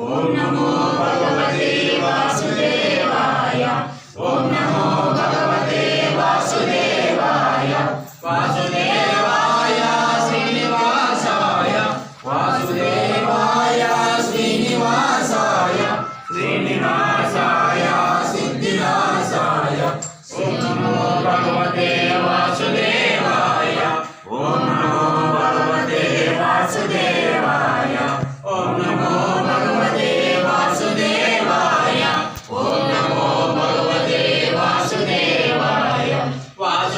ఓం నమో భగవతే వాసుదేవాయ. ఓం నమో భగవతే వాసుదేవాయ. వాసుదేవ